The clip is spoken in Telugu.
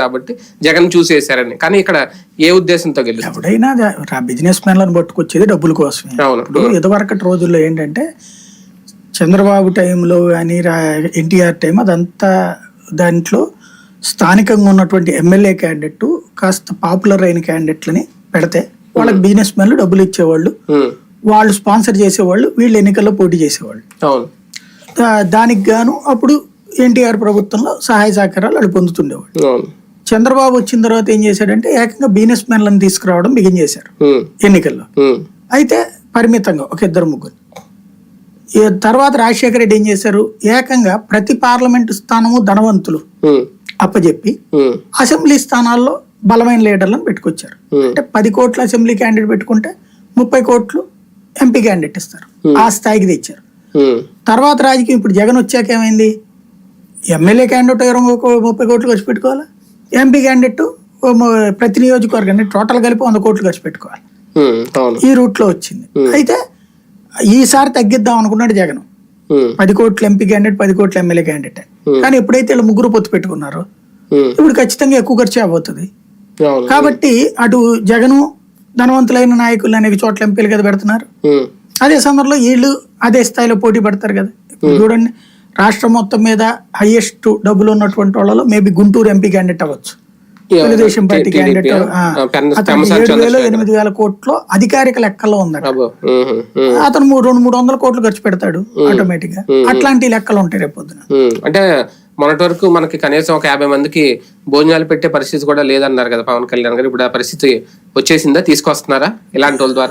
కాబట్టి జగన్ చూసేశారని. కానీ ఇక్కడ ఏ ఉద్దేశంతో గెలుస్తారు ఎవడైనా బిజినెస్ మ్యాన్లను పట్టుకొచ్చేది డబ్బుల కోసమే. ఇప్పుడు ఇదివరకటి రోజుల్లో ఏంటంటే చంద్రబాబు టైంలో కానీ ఎన్టీఆర్ టైం అదంతా దాంట్లో స్థానికంగా ఉన్నటువంటి ఎమ్మెల్యే క్యాండిడేట్ కాస్త పాపులర్ అయిన క్యాండిడేట్లని పెడితే వాళ్ళకి బిజినెస్ మ్యాన్లు డబ్బులు ఇచ్చేవాళ్ళు వాళ్ళు స్పాన్సర్ చేసేవాళ్ళు వీళ్ళు ఎన్నికల్లో పోటీ చేసేవాళ్ళు. దానికి గాను అప్పుడు ఎన్టీఆర్ ప్రభుత్వంలో సహాయ సహకారాలు వాళ్ళు పొందుతుండేవాళ్ళు. చంద్రబాబు వచ్చిన తర్వాత ఏం చేశాడంటే ఏకంగా బిజినెస్ మ్యాన్లను తీసుకురావడం బిగిన్ చేశారు ఎన్నికల్లో. అయితే పరిమితంగా ఒక ఇద్దరు ముగ్గురు. తర్వాత రాజశేఖర రెడ్డి ఏం చేశారు? ఏకంగా ప్రతి పార్లమెంటు స్థానము ధనవంతులు ఉమ్, అసెంబ్లీ స్థానాల్లో బలమైన లీడర్లను పెట్టుకొచ్చారు. అంటే పది కోట్ల అసెంబ్లీ క్యాండిడేట్ పెట్టుకుంటే ముప్పై కోట్లు ఎంపీ క్యాండిడేట్ ఇస్తారు. ఆ స్థాయికి తెచ్చారు. తర్వాత రాజకీయం ఇప్పుడు జగన్ వచ్చాక ఏమైంది? ఎమ్మెల్యే క్యాండిడేట్ ఇరవై ముప్పై కోట్లు ఖర్చు పెట్టుకోవాలి? ఎంపీ క్యాండిడేట్ ప్రతి నియోజకవర్గాన్ని టోటల్ కలిపి వంద కోట్లు ఖర్చు పెట్టుకోవాలి. ఈ రూట్లో వచ్చింది. అయితే ఈసారి తగ్గిద్దాం అనుకున్నాడు జగన్. పది కోట్ల ఎంపీ క్యాండిడేట్ పది కోట్ల ఎమ్మెల్యే క్యాండిడేట్. కానీ ఎప్పుడైతే వీళ్ళు ముగ్గురు పొత్తు పెట్టుకున్నారో ఇప్పుడు ఖచ్చితంగా ఎక్కువ ఖర్చు అవబోతుంది అవును. కాబట్టి అటు జగను ధనవంతులైన నాయకులు అనేక చోట్ల ఎంపీలు కదా పెడుతున్నారు. అదే సందర్భంలో వీళ్ళు అదే స్థాయిలో పోటీ పడతారు కదా. చూడండి రాష్ట్రం మొత్తం మీద హైయెస్ట్ డబ్బులు ఉన్నటువంటి వాళ్ళలో మేబీ గుంటూరు ఎంపీ క్యాండిడేట్ అవ్వచ్చు? తెలుగుదేశం పార్టీ క్యాండిడేట్ ఏడు వేలు. ఎనిమిది వేల కోట్లు అధికారిక లెక్కల్లో ఉందట. అతను మూడు రెండు మూడు వందల కోట్లు ఖర్చు పెడతాడు ఆటోమేటిక్గా. అట్లాంటి లెక్కలు ఉంటాయి రేపు పొద్దున. అంటే మొన్నటి వరకు మనకి కనీసం ఒక యాభై మందికి భోజనాలు పెట్టే పరిస్థితి కూడా లేదన్నారు కదా పవన్ కళ్యాణ్ గారు. ఇప్పుడు ఆ పరిస్థితి వచ్చేసిందా? తీసుకొస్తున్నారా? ఇలాంటి వాళ్ళ ద్వారా